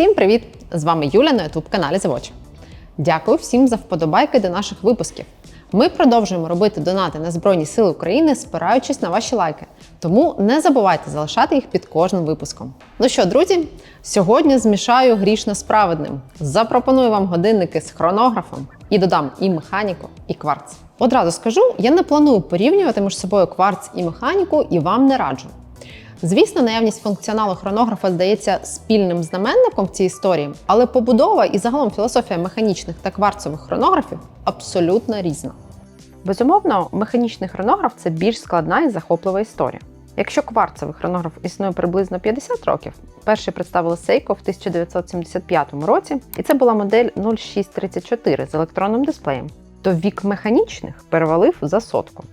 Всім привіт! З вами Юля на youtube каналі Завоч. Дякую всім за вподобайки до наших випусків. Ми продовжуємо робити донати на Збройні Сили України, спираючись на ваші лайки. Тому не забувайте залишати їх під кожним випуском. Ну що, друзі, сьогодні змішаю грішно справедним. Запропоную вам годинники з хронографом і додам і механіку, і кварц. Одразу скажу, я не планую порівнювати між собою кварц і механіку, і вам не раджу. Звісно, наявність функціоналу хронографа здається спільним знаменником в цій історії, але побудова і загалом філософія механічних та кварцових хронографів абсолютно різна. Безумовно, механічний хронограф це більш складна і захоплива історія. Якщо кварцевий хронограф існує приблизно 50 років, перший представили Seiko в 1975 році, і це була модель 0634 з електронним дисплеєм, то вік механічних перевалив за сотку.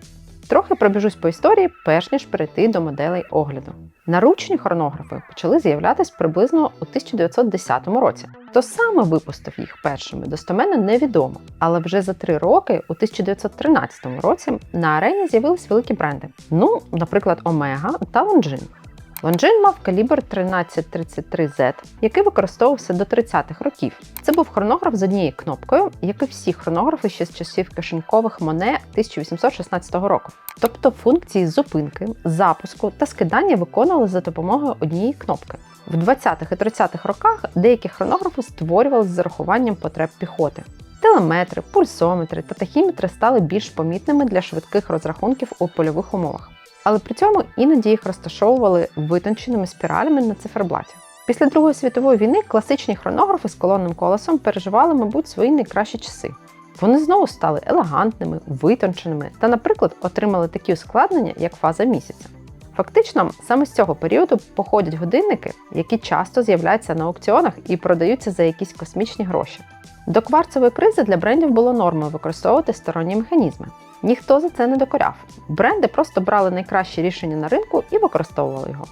Трохи пробіжусь по історії, перш ніж перейти до моделей огляду. Наручні хронографи почали з'являтися приблизно у 1910 році. Хто саме випустив їх першими, достоменно невідомо. Але вже за три роки, у 1913 році, на арені з'явились великі бренди. Ну, наприклад, Омега та Longines. Лонжин мав калібр 1333Z, який використовувався до 30-х років. Це був хронограф з однією кнопкою, як і всі хронографи ще з часів кишенькових Моне 1816 року. Тобто функції зупинки, запуску та скидання виконували за допомогою однієї кнопки. В 20-х і 30-х роках деякі хронографи створювали з зарахуванням потреб піхоти. Телеметри, пульсометри та тахіметри стали більш помітними для швидких розрахунків у польових умовах але при цьому іноді їх розташовували витонченими спіралями на циферблаті. Після Другої світової війни класичні хронографи з колонним колесом переживали, мабуть, свої найкращі часи. Вони знову стали елегантними, витонченими та, наприклад, отримали такі ускладнення, як фаза місяця. Фактично, саме з цього періоду походять годинники, які часто з'являються на аукціонах і продаються за якісь космічні гроші. До кварцевої кризи для брендів було нормою використовувати сторонні механізми. Ніхто за це не докоряв. Бренди просто брали найкращі рішення на ринку і використовували його.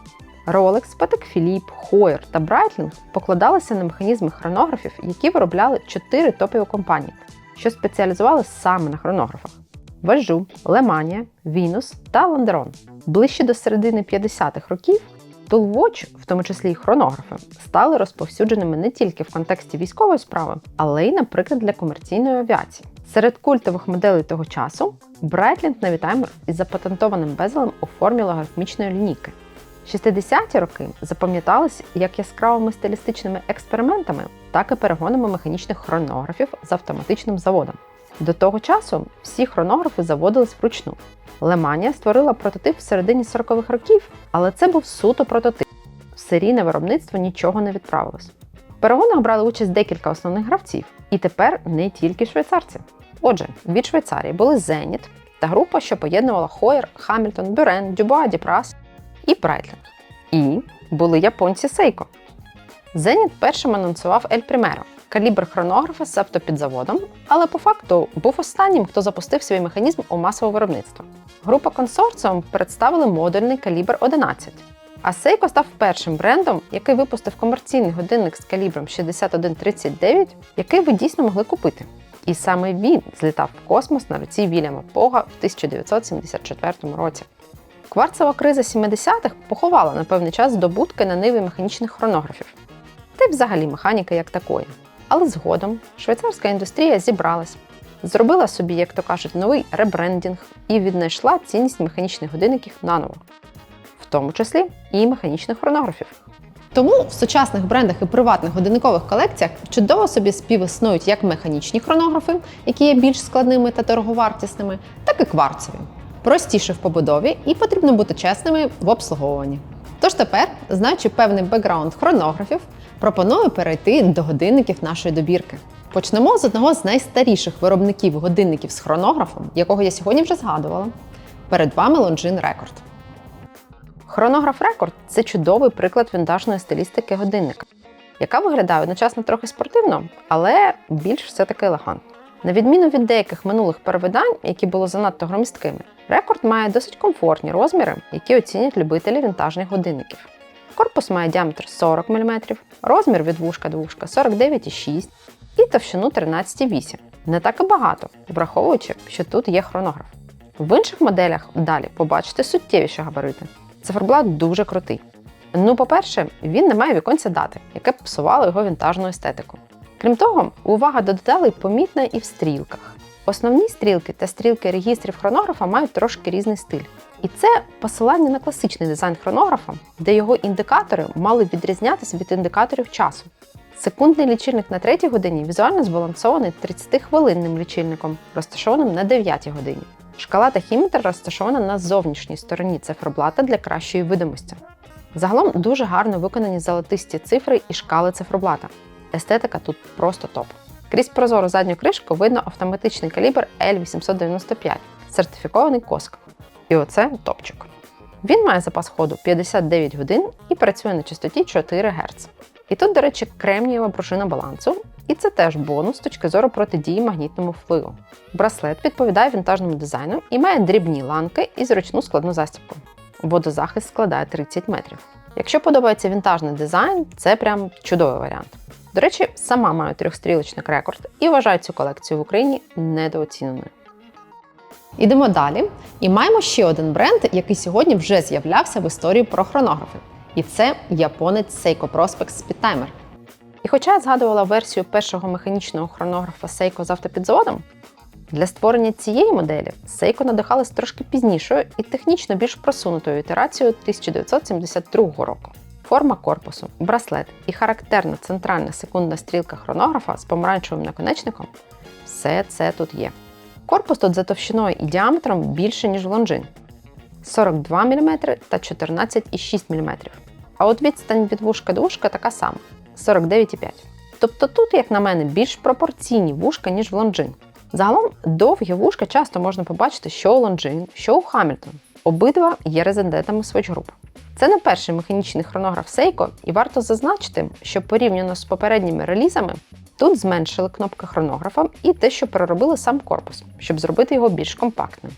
Rolex, Patek Philippe, Heuer та Breitling покладалися на механізми хронографів, які виробляли чотири топові компанії, що спеціалізувалися саме на хронографах: Важу, Леманія, Вінус та Ландерон. Ближче до середини 50-х років Toolwatch, в тому числі і хронографи, стали розповсюдженими не тільки в контексті військової справи, але й, наприклад, для комерційної авіації. Серед культових моделей того часу Breitling Navitimer із запатентованим безелем у формі логарифмічної лінійки. 60-ті роки запам'ятались як яскравими стилістичними експериментами, так і перегонами механічних хронографів з автоматичним заводом. До того часу всі хронографи заводились вручну. Леманія створила прототип в середині 40-х років, але це був суто прототип. В серійне виробництво нічого не відправилось. Перегонах брали участь декілька основних гравців, і тепер не тільки швейцарці. Отже, від Швейцарії були Зеніт та група, що поєднувала Хойер, Хамільтон, Бюрен, Дюбуа, Діпрас і Брайтлінг. І були японці Сейко. Зеніт першим анонсував Ель Примеро калібр хронографа з автопідзаводом, але по факту був останнім, хто запустив свій механізм у масове виробництво. Група консорціум представили модульний калібр 11. А Seiko став першим брендом, який випустив комерційний годинник з калібром 6139, який ви дійсно могли купити. І саме він злітав в космос на руці Вільяма Пога в 1974 році. Кварцева криза 70-х поховала на певний час здобутки на ниві механічних хронографів, та й взагалі механіки як такої. Але згодом швейцарська індустрія зібралась, зробила собі, як то кажуть, новий ребрендінг і віднайшла цінність механічних годинників наново, тому числі і механічних хронографів. Тому в сучасних брендах і приватних годинникових колекціях чудово собі співіснують як механічні хронографи, які є більш складними та дороговартісними, так і кварцеві. Простіше в побудові і потрібно бути чесними в обслуговуванні. Тож тепер, знаючи певний бекграунд хронографів, пропоную перейти до годинників нашої добірки. Почнемо з одного з найстаріших виробників годинників з хронографом, якого я сьогодні вже згадувала. Перед вами Longines Record. Хронограф Record це чудовий приклад вінтажної стилістики годинника, яка виглядає одночасно трохи спортивно, але більш все-таки елегантно. На відміну від деяких минулих перевидань, які були занадто громісткими, рекорд має досить комфортні розміри, які оцінять любителі вінтажних годинників. Корпус має діаметр 40 мм, розмір від вушка до вушка 49,6 і товщину 13,8. Не так і багато, враховуючи, що тут є хронограф. В інших моделях далі побачите суттєвіші габарити. Циферблат дуже крутий. Ну, по-перше, він не має віконця дати, яке б псувало його вінтажну естетику. Крім того, увага до деталей помітна і в стрілках. Основні стрілки та стрілки регістрів хронографа мають трошки різний стиль. І це посилання на класичний дизайн хронографа, де його індикатори мали відрізнятися від індикаторів часу. Секундний лічильник на третій годині візуально збалансований 30-хвилинним лічильником, розташованим на 9 годині. Шкала тахіметра розташована на зовнішній стороні циферблата для кращої видимості. Загалом дуже гарно виконані золотисті цифри і шкали циферблата. Естетика тут просто топ. Крізь прозору задню кришку видно автоматичний калібр L895, сертифікований коск. І оце топчик. Він має запас ходу 59 годин і працює на частоті 4 Гц. І тут, до речі, кремнієва пружина балансу, і це теж бонус з точки зору протидії магнітному впливу. Браслет відповідає вінтажному дизайну і має дрібні ланки і зручну складну застібку. Водозахист складає 30 метрів. Якщо подобається вінтажний дизайн, це прям чудовий варіант. До речі, сама маю трьохстрілочник рекорд і вважаю цю колекцію в Україні недооціненою. Ідемо далі. І маємо ще один бренд, який сьогодні вже з'являвся в історії про хронографи. І це японець Seiko Prospex Speedtimer. І хоча я згадувала версію першого механічного хронографа Seiko з автопідзаводом, для створення цієї моделі Seiko надихалась трошки пізнішою і технічно більш просунутою ітерацією 1972 року. Форма корпусу, браслет і характерна центральна секундна стрілка хронографа з помаранчевим наконечником все це тут є. Корпус тут за товщиною і діаметром більше, ніж лонжин 42 мм та 14,6 мм. А от відстань від вушка до вушка така сама 49,5 Тобто тут, як на мене, більш пропорційні вушка, ніж в лонжин. Загалом довгі вушка часто можна побачити, що у Лонжин, що у Хамільтон. Обидва є резидентами Swatch Group. Це не перший механічний хронограф Seiko, і варто зазначити, що порівняно з попередніми релізами тут зменшили кнопки хронографа і те, що переробили сам корпус, щоб зробити його більш компактним.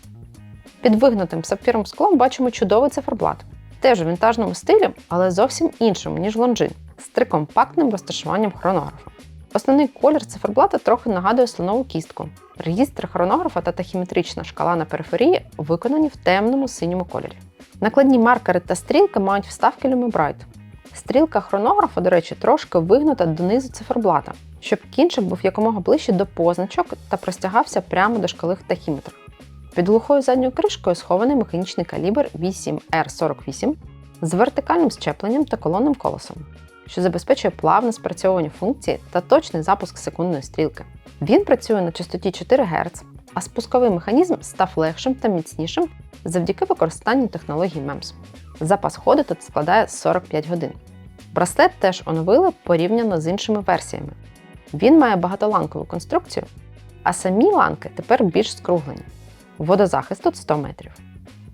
Під вигнутим сапфіром склом бачимо чудовий циферблат, теж у вінтажному стилі, але зовсім іншому, ніж Лонжин, з трикомпактним розташуванням хронографа. Основний колір циферблата трохи нагадує слонову кістку. Регістр хронографа та тахіметрична шкала на периферії виконані в темному синьому кольорі. Накладні маркери та стрілки мають вставки Lumibright. Стрілка хронографа, до речі, трошки вигнута донизу циферблата, щоб кінчик був якомога ближче до позначок та простягався прямо до шкали тахіметра. Під глухою задньою кришкою схований механічний калібр 8R48 з вертикальним щепленням та колонним колесом що забезпечує плавне спрацьовування функції та точний запуск секундної стрілки. Він працює на частоті 4 Гц, а спусковий механізм став легшим та міцнішим завдяки використанню технології MEMS. Запас ходу тут складає 45 годин. Браслет теж оновили порівняно з іншими версіями. Він має багатоланкову конструкцію, а самі ланки тепер більш скруглені. Водозахист тут 100 метрів.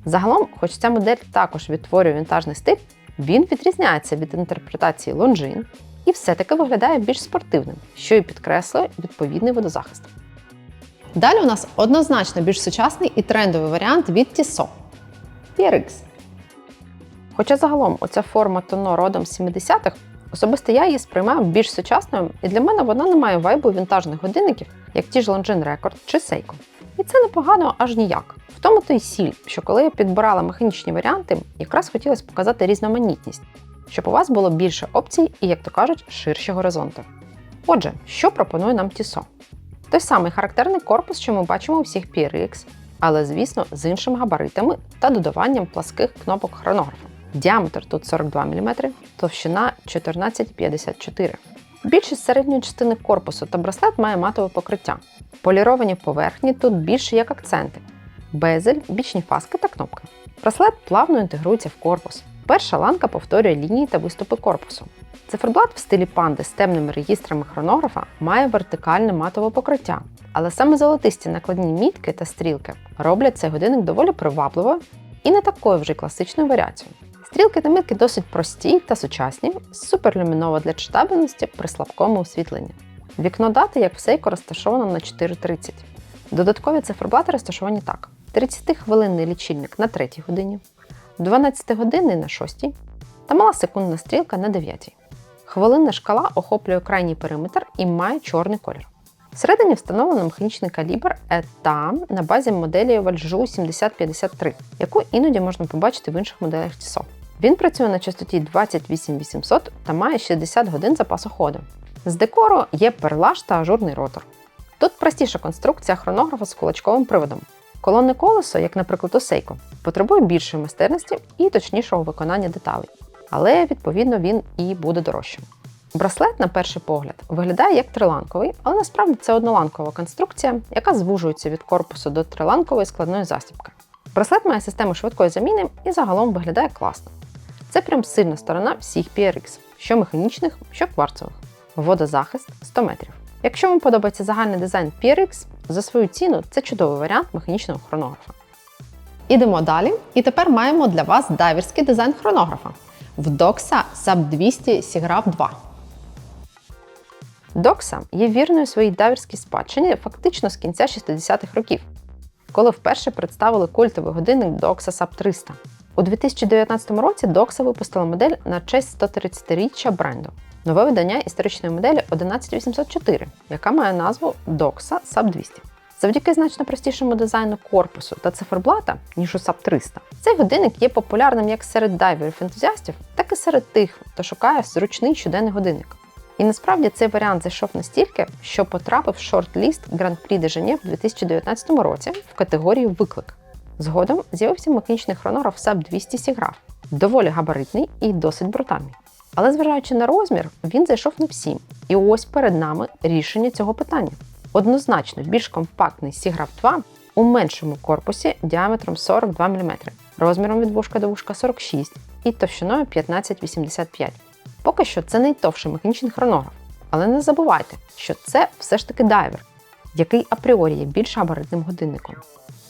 Загалом, хоч ця модель також відтворює вінтажний стиль, він відрізняється від інтерпретації лонжин і все-таки виглядає більш спортивним, що і підкреслює відповідний водозахист. Далі у нас однозначно більш сучасний і трендовий варіант від Tissot – PRX. Хоча загалом оця форма тоно родом з 70-х, особисто я її сприймаю більш сучасною, і для мене вона не має вайбу вінтажних годинників, як ті ж Longines Record чи Seiko. І це непогано аж ніяк. В тому то й сіль, що коли я підбирала механічні варіанти, якраз хотілося показати різноманітність, щоб у вас було більше опцій і, як то кажуть, ширші горизонти. Отже, що пропонує нам Tissot? Той самий характерний корпус, що ми бачимо у всіх PRX, але, звісно, з іншими габаритами та додаванням пласких кнопок хронографа. Діаметр тут 42 мм, товщина 14,54 Більшість середньої частини корпусу та браслет має матове покриття. Поліровані поверхні тут більше як акценти: безель, бічні фаски та кнопки. Браслет плавно інтегрується в корпус. Перша ланка повторює лінії та виступи корпусу. Циферблат в стилі панди з темними регістрами хронографа має вертикальне матове покриття, але саме золотисті накладні мітки та стрілки роблять цей годинник доволі привабливою і не такою вже класичною варіацією. Стрілки та мітки досить прості та сучасні, суперлюмінова для читабельності при слабкому освітленні. Вікно дати, як в Seiko, розташовано на 4.30. Додаткові циферблати розташовані так: 30-хвилинний лічильник на 3 годині, 12-годинний на 6 та мала секундна стрілка на 9. Хвилинна шкала охоплює крайній периметр і має чорний колір. Всередині встановлено механічний калібр ETA на базі моделі Valjoux 7053, яку іноді можна побачити в інших моделях Tissot. Він працює на частоті 28800 та має 60 годин запасу ходу. З декору є перлаж та ажурний ротор. Тут простіша конструкція хронографа з кулачковим приводом. Колонне колесо, як, наприклад, у Seiko, потребує більшої майстерності і точнішого виконання деталей, але відповідно він і буде дорожчим. Браслет, на перший погляд, виглядає як триланковий, але насправді це одноланкова конструкція, яка звужується від корпусу до триланкової складної застібки. Браслет має систему швидкої заміни і загалом виглядає класно. Це прям сильна сторона всіх PRX, що механічних, що кварцевих. Водозахист 100 метрів. Якщо вам подобається загальний дизайн PRX, за свою ціну це чудовий варіант механічного хронографа. Ідемо далі. І тепер маємо для вас дайверський дизайн хронографа в Doxa Sub 200 Sigraph 2. Doxa є вірною своїй дайверській спадщині фактично з кінця 60-х років, коли вперше представили культовий годинник Doxa Sub 300. У 2019 році Doxa випустила модель на честь 130-річчя бренду. Нове видання історичної моделі 11804, яка має назву Doxa Sub 200. Завдяки значно простішому дизайну корпусу та циферблата, ніж у SAP 300, цей годинник є популярним як серед дайверів-ентузіастів, так і серед тих, хто шукає зручний щоденний годинник. І насправді цей варіант зайшов настільки, що потрапив в шорт-ліст Гран-прі де Женєв у 2019 році в категорії Виклик. Згодом з'явився механічний хронограф SAP 200 Сіграф, доволі габаритний і досить брутальний. Але зважаючи на розмір, він зайшов не всім. І ось перед нами рішення цього питання. Однозначно більш компактний Сіграф 2 у меншому корпусі діаметром 42 мм, розміром від вушка до вушка 46 і товщиною 1585. Поки що це найтовший механічний хронограф. Але не забувайте, що це все ж таки дайвер, який апріорі є більш габаритним годинником.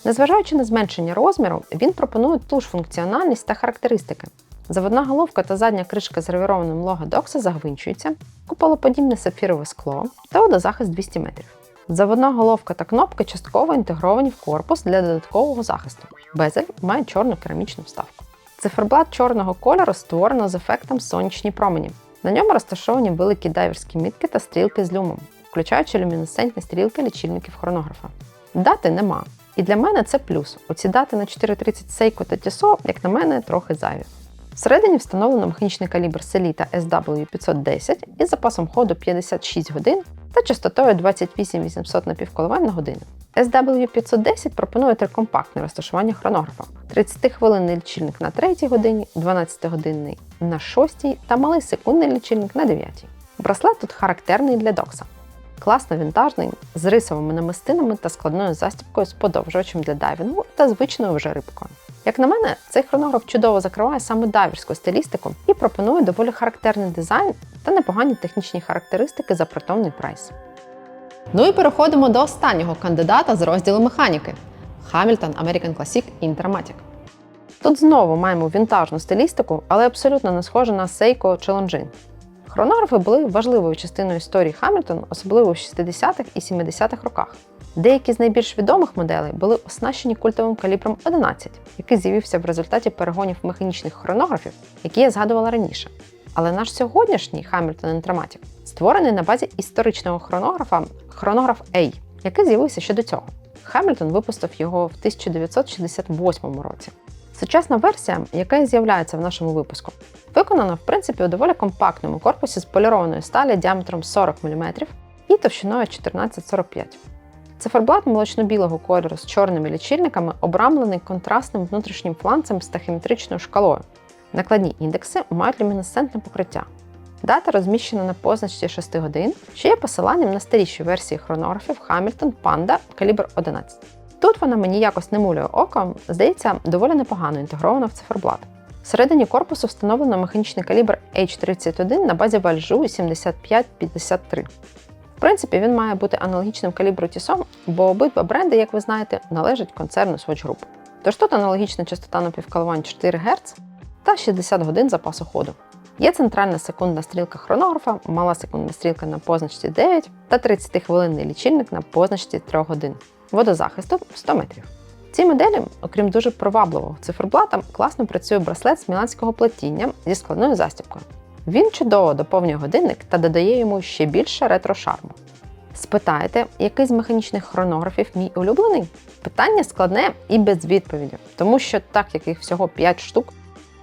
Незважаючи на зменшення розміру, він пропонує ту ж функціональність та характеристики. Заводна головка та задня кришка з гравірованим лого Докса загвинчуються, куполоподібне сапфірове скло та водозахист 200 метрів. Заводна головка та кнопки частково інтегровані в корпус для додаткового захисту. Безель має чорну керамічну вставку. Циферблат чорного кольору створено з ефектом сонячні промені. На ньому розташовані великі дайверські мітки та стрілки з люмом, включаючи люмінесцентні стрілки лічильників хронографа. Дати нема. І для мене це плюс. Оці дати на 4.30 Seiko та Tissot, як на мене, трохи зайві. Всередині встановлено механічний калібр Selita SW510 із запасом ходу 56 годин та частотою 28800 напівколивань на годину. SW510 пропонує трикомпактне розташування хронографа: 30-хвилинний лічильник на 3 годині, 12-годинний на 6 та малий секундний лічильник на 9. Браслет тут характерний для докса. Класно вінтажний, з рисовими намистинами та складною застібкою з подовжувачем для дайвінгу та звичною вже рибкою. Як на мене, цей хронограф чудово закриває саме дайверську стилістику і пропонує доволі характерний дизайн та непогані технічні характеристики за притомний прайс. Ну і переходимо до останнього кандидата з розділу механіки Hamilton American Classic Intermatic. Тут знову маємо вінтажну стилістику, але абсолютно не схожа на Seiko чи Longines. Хронографи були важливою частиною історії Хамільтон, особливо в 60-х і 70-х роках. Деякі з найбільш відомих моделей були оснащені культовим калібром 11, який з'явився в результаті перегонів механічних хронографів, які я згадувала раніше. Але наш сьогоднішній Hamilton Intermatic створений на базі історичного хронографа хронограф A, який з'явився ще до цього. Хамільтон випустив його в 1968 році. Сучасна версія, яка і з'являється в нашому випуску, виконана в принципі у доволі компактному корпусі з полірованої сталі діаметром 40 мм і товщиною 1445. Циферблат молочно-білого кольору з чорними лічильниками обрамлений контрастним внутрішнім фланцем з тахіметричною шкалою. Накладні індекси мають люмінесцентне покриття. Дата розміщена на позначці 6 годин, що є посиланням на старіші версії хронографів Hamilton Panda калібр 11. Тут вона мені якось не мулює оком, здається, доволі непогано інтегрована в циферблат. Всередині корпусу встановлено механічний калібр H31 на базі вальжу 7553. В принципі, він має бути аналогічним калібру Tissot, бо обидва бренди, як ви знаєте, належать концерну Swatch Group. Тож тут аналогічна частота напівколивань 4 Гц та 60 годин запасу ходу. Є центральна секундна стрілка хронографа, мала секундна стрілка на позначці 9 та 30-хвилинний лічильник на позначці 3 годин. Водозахисту 100 метрів. Цій моделі, окрім дуже привабливого циферблата, класно працює браслет з міланського плетіння зі складною застібкою. Він чудово доповнює годинник та додає йому ще більше ретро-шарму. Спитаєте, який з механічних хронографів мій улюблений? Питання складне і без відповіді, тому що, так як їх всього 5 штук,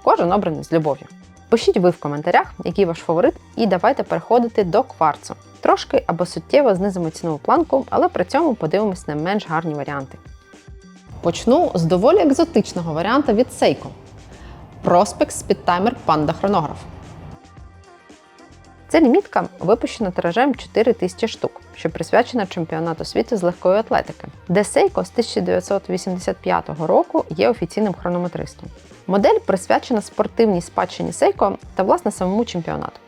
Кожен обраний з любов'ю. Пишіть ви в коментарях, який ваш фаворит, і давайте переходити до кварцу. Трошки або суттєво знизимо цінову планку, але при цьому подивимось на менш гарні варіанти. Почну з доволі екзотичного варіанта від Seiko. Prospect Speedtimer Panda хронограф. Ця лімітка випущена тиражем 4 тисячі штук, що присвячена чемпіонату світу з легкої атлетики, де Seiko з 1985 року є офіційним хронометристом. Модель присвячена спортивній спадщині Seiko та власне самому чемпіонату.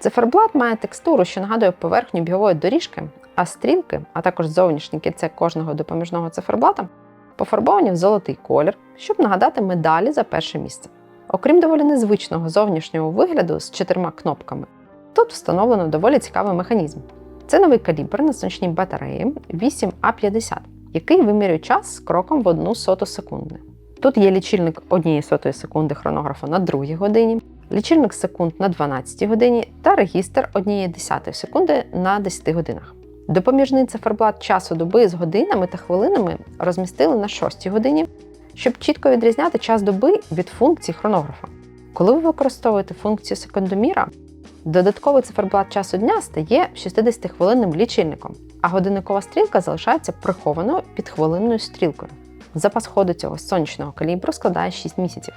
Циферблат має текстуру, що нагадує поверхню бігової доріжки, а стрілки, а також зовнішнє кільце кожного допоміжного циферблата пофарбовані в золотий колір, щоб нагадати медалі за перше місце. Окрім доволі незвичного зовнішнього вигляду з чотирма кнопками, тут встановлено доволі цікавий механізм. Це новий калібр на сонячній батареї 8А50, який вимірює час з кроком в одну соту секунди. Тут є лічильник однієї сотої секунди хронографа на другій годині, лічильник секунд на 12 годині та регістр однієї десятої секунди на 10 годинах. Допоміжний циферблат часу доби з годинами та хвилинами розмістили на 6 годині, щоб чітко відрізняти час доби від функцій хронографа. Коли ви використовуєте функцію секундоміра, додатковий циферблат часу дня стає 60-хвилинним лічильником, а годинникова стрілка залишається прихованою під хвилинною стрілкою. Запас ходу цього сонячного калібру складає 6 місяців.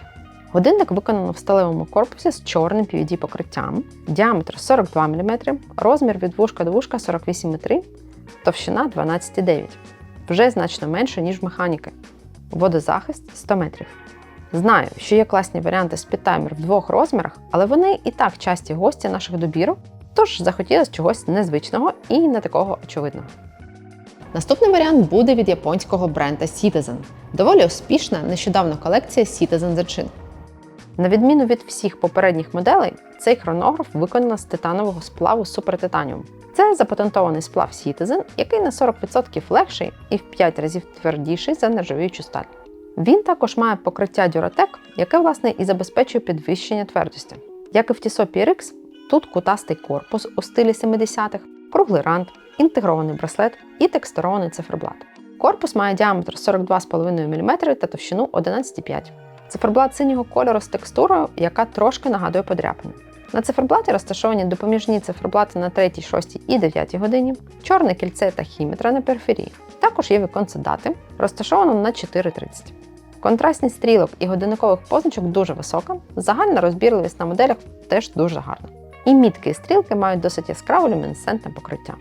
Годинник виконано в сталевому корпусі з чорним pvd покриттям, діаметр 42 мм, розмір від вушка до вушка 48,3 товщина 12,9. Вже значно менше, ніж в механіки. Водозахист 100 метрів. Знаю, що є класні варіанти з підтаймер в двох розмірах, але вони і так часті гості наших добірок, тож захотілося чогось незвичного і не такого очевидного. Наступний варіант буде від японського бренда Citizen. Доволі успішна нещодавно колекція Citizen Zenshin. На відміну від всіх попередніх моделей, цей хронограф виконано з титанового сплаву Titanium. Це запатентований сплав Citizen, який на 40% легший і в 5 разів твердіший за нержавіючу сталь. Він також має покриття Duratec, яке власне і забезпечує підвищення твердості. Як і в Tissot PRX, тут кутастий корпус у стилі 70-х, круглий рант, інтегрований браслет і текстурований циферблат. Корпус має діаметр 42,5 мм та товщину 11,5 Циферблат синього кольору з текстурою, яка трошки нагадує подряпини. На циферблаті розташовані допоміжні циферблати на 3, 6 і 9 годині, чорне кільце та хіметра на периферії. Також є віконце дати, розташовано на 4.30. Контрастність стрілок і годинникових позначок дуже висока, загальна розбірливість на моделях теж дуже гарна. І мітки і стрілки мають досить яскраве люмінесцентне покриття.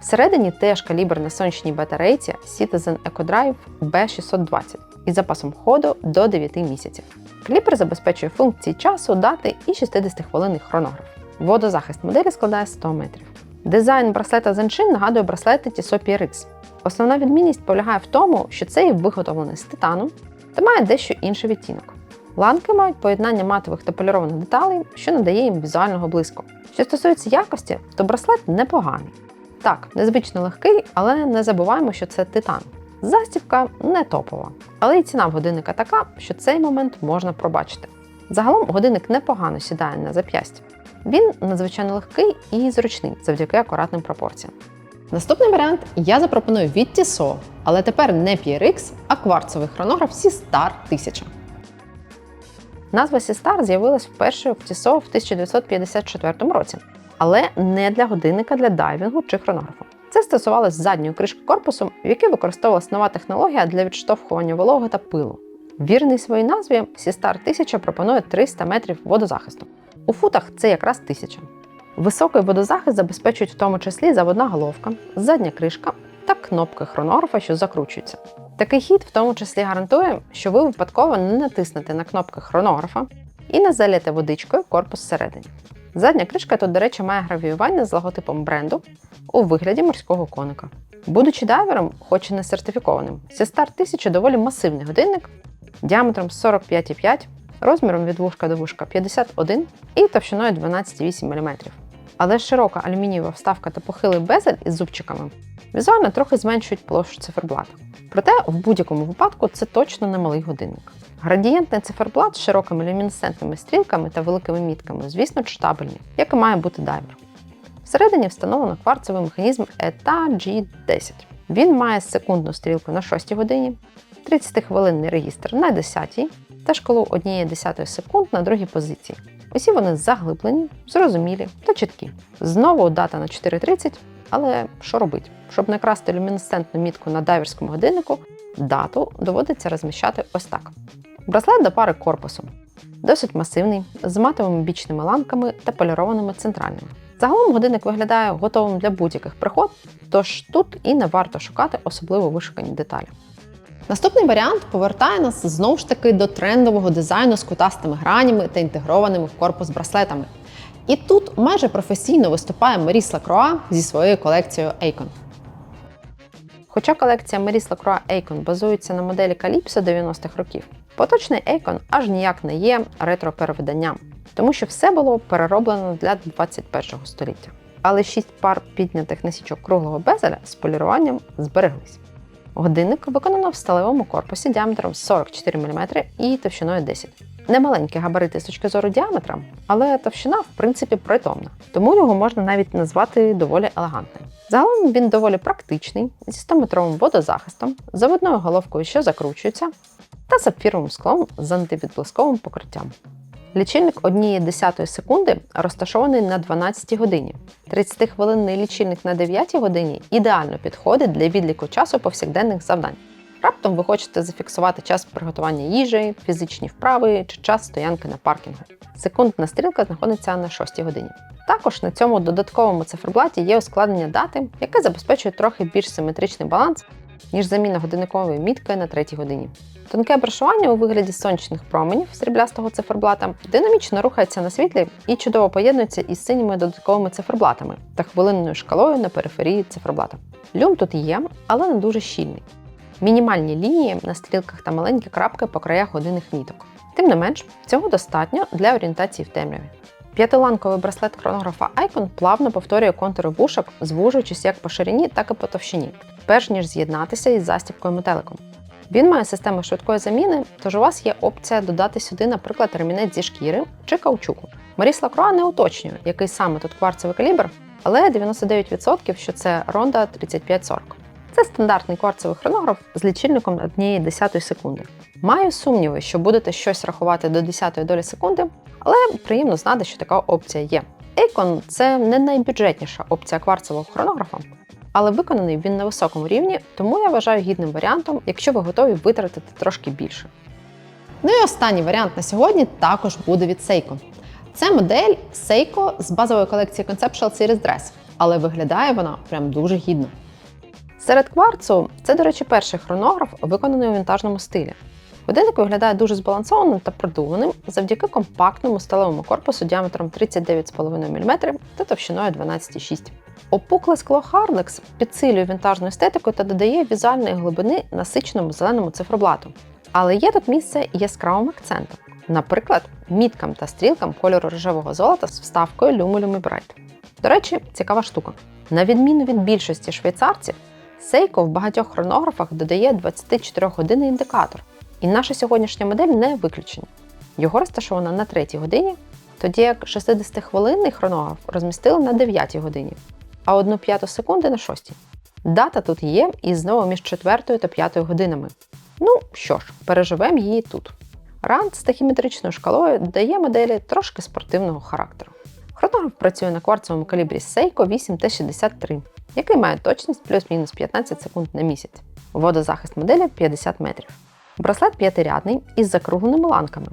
Всередині теж калібр на сонячній батарейці Citizen EcoDrive B620 із запасом ходу до 9 місяців. Кліпер забезпечує функції часу, дати і 60-хвилинний хронограф. Водозахист моделі складає 100 метрів. Дизайн браслета Zenshin нагадує браслети Tissot PRX. Основна відмінність полягає в тому, що цей виготовлений з титану та має дещо інший відтінок. Ланки мають поєднання матових та полірованих деталей, що надає їм візуального блиску. Що стосується якості, то браслет непоганий. Так, незвично легкий, але не забуваємо, що це титан. Застібка не топова, але і ціна в годинника така, що цей момент можна пробачити. Загалом годинник непогано сідає на зап'ястя. Він надзвичайно легкий і зручний завдяки акуратним пропорціям. Наступний варіант я запропоную від Tissot, але тепер не PRX, а кварцовий хронограф Seastar 1000. Назва Seastar з'явилась вперше в Tissot в 1954 році, але не для годинника для дайвінгу чи хронографу. Це стосувалося задньої кришки корпусу, в якій використовувалась нова технологія для відштовхування вологи та пилу. Вірний своїй назві, Сістар 1000 пропонує 300 метрів водозахисту. У футах це якраз 1000. Високий водозахист забезпечують в тому числі заводна головка, задня кришка та кнопки хронографа, що закручуються. Такий хід в тому числі гарантує, що ви випадково не натиснете на кнопки хронографа і не заліте водичкою корпус всередині. Задня кришка тут, до речі, має гравіювання з логотипом бренду у вигляді морського коника. Будучи дайвером, хоч і не сертифікованим, Сістар 1000 доволі масивний годинник діаметром 45,5, розміром від вушка до вушка 51 і товщиною 12,8 мм. Але широка алюмінієва вставка та похилий безель із зубчиками візуально трохи зменшують площу циферблата. Проте в будь-якому випадку це точно не малий годинник. Градієнтний циферблат з широкими люмінесцентними стрілками та великими мітками, звісно, читабельний, як і має бути дайвер. Всередині встановлено кварцевий механізм ETA G10. Він має секундну стрілку на 6 годині, 30-хвилинний регістр на 10 та шкалу 1,1 секунд на другій позиції. Усі вони заглиблені, зрозумілі та чіткі. Знову дата на 4.30, але що робить? Щоб не красти люмінесцентну мітку на дайверському годиннику, дату доводиться розміщати ось так. Браслет до пари корпусом. Досить масивний, з матовими бічними ланками та полірованими центральними. Загалом годинник виглядає готовим для будь-яких приход, тож тут і не варто шукати особливо вишукані деталі. Наступний варіант повертає нас знову ж таки до трендового дизайну з кутастими гранями та інтегрованими в корпус браслетами. І тут майже професійно виступає Маріс Лакроа зі своєю колекцією Ейкон. Хоча колекція Маріс Лакроа Ейкон базується на моделі Calypso 90-х років, поточний Ейкон аж ніяк не є ретро-перевиданням, тому що все було перероблено для 21 століття. Але шість пар піднятих насічок круглого безеля з поліруванням збереглись. Годинник виконано в сталевому корпусі діаметром 44 мм і товщиною 10 Немаленькі габарити з точки зору діаметра, але товщина в принципі притомна, тому його можна навіть назвати доволі елегантним. Загалом він доволі практичний, зі 100-метровим водозахистом, заводною головкою, що закручується, та сапфіровим склом з антивідблисковим покриттям. Лічильник 1,1 секунди розташований на 12 годині. 30-хвилинний лічильник на 9 годині ідеально підходить для відліку часу повсякденних завдань. Раптом ви хочете зафіксувати час приготування їжі, фізичні вправи чи час стоянки на паркінгу. Секундна стрілка знаходиться на 6 годині. Також на цьому додатковому циферблаті є ускладнення дати, яке забезпечує трохи більш симетричний баланс, ніж заміна годинникової мітки на 3 годині. Тонке брошування у вигляді сонячних променів сріблястого циферблата динамічно рухається на світлі і чудово поєднується із синіми додатковими циферблатами та хвилинною шкалою на периферії циферблата. Люм тут є, але не дуже щільний. Мінімальні лінії на стрілках та маленькі крапки по краях годинних міток. Тим не менш, цього достатньо для орієнтації в темряві. П'ятиланковий браслет хронографа Icon плавно повторює контури вушок, звужуючись як по ширині, так і по товщині, перш ніж з'єднатися із застібкою метеликом. Він має систему швидкої заміни, тож у вас є опція додати сюди, наприклад, ремінець зі шкіри чи каучуку. Маріс Лакроа не уточнює, який саме тут кварцевий калібр, але 99% що це ронда 3540. Це стандартний кварцевий хронограф з лічильником 1,1 секунди. Маю сумніви, що будете щось рахувати до 10 долі секунди, але приємно знати, що така опція є. Ейкон це не найбюджетніша опція кварцевого хронографа, але виконаний він на високому рівні, тому я вважаю гідним варіантом, якщо ви готові витратити трошки більше. Ну і останній варіант на сьогодні також буде від Seiko. Це модель Seiko з базової колекції Conceptual Series Dress, але виглядає вона прям дуже гідно. Серед кварцу це, до речі, перший хронограф, виконаний у вінтажному стилі. Годинник виглядає дуже збалансованим та продуманим завдяки компактному сталевому корпусу діаметром 39,5 мм та товщиною 12,6 Опукле скло Harlex підсилює вінтажну естетику та додає візуальної глибини насиченому зеленому цифроблату. Але є тут місце яскравим акцентом, наприклад, міткам та стрілкам кольору рожевого золота з вставкою Lume Bright. До речі, цікава штука. На відміну від більшості швейцарців, Seiko в багатьох хронографах додає 24-годинний індикатор, і наша сьогоднішня модель не виключення. Його розташовано на 3 годині, тоді як 60-хвилинний хронограф розмістили на 9 годині, а 1 п'яту секунди на 6. Дата тут є і знову між 4 та 5 годинами. Ну що ж, переживемо її тут. Рант з тахіметричною шкалою дає моделі трошки спортивного характеру. Хронограф працює на кварцевому калібрі Seiko 8T63, який має точність плюс-мінус 15 секунд на місяць. Водозахист моделі 50 метрів. Браслет п'ятирядний із закругленими ланками.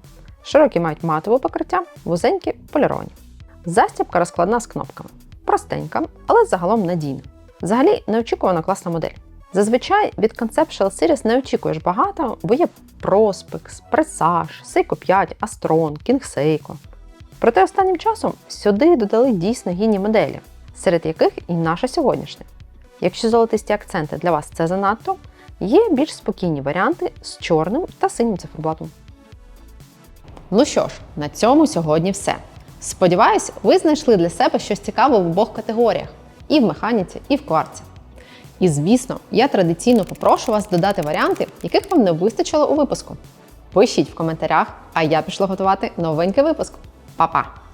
Широкі мають матове покриття, вузенькі поліровані. Застібка розкладна з кнопками. Простенька, але загалом надійна. Взагалі неочікувана класна модель. Зазвичай від Conceptual Series не очікуєш багато, бо є Prospect, Presage, Seiko 5, Astron, King Seiko. Проте останнім часом сюди додали дійсно гідні моделі, серед яких і наша сьогоднішня. Якщо золотисті акценти для вас це занадто, є більш спокійні варіанти з чорним та синім циферблатом. Ну що ж, на цьому сьогодні все. Сподіваюсь, ви знайшли для себе щось цікаве в обох категоріях і в механіці, і в кварці. І звісно, я традиційно попрошу вас додати варіанти, яких вам не вистачило у випуску. Пишіть в коментарях, а я пішла готувати новенький випуск. Па-па!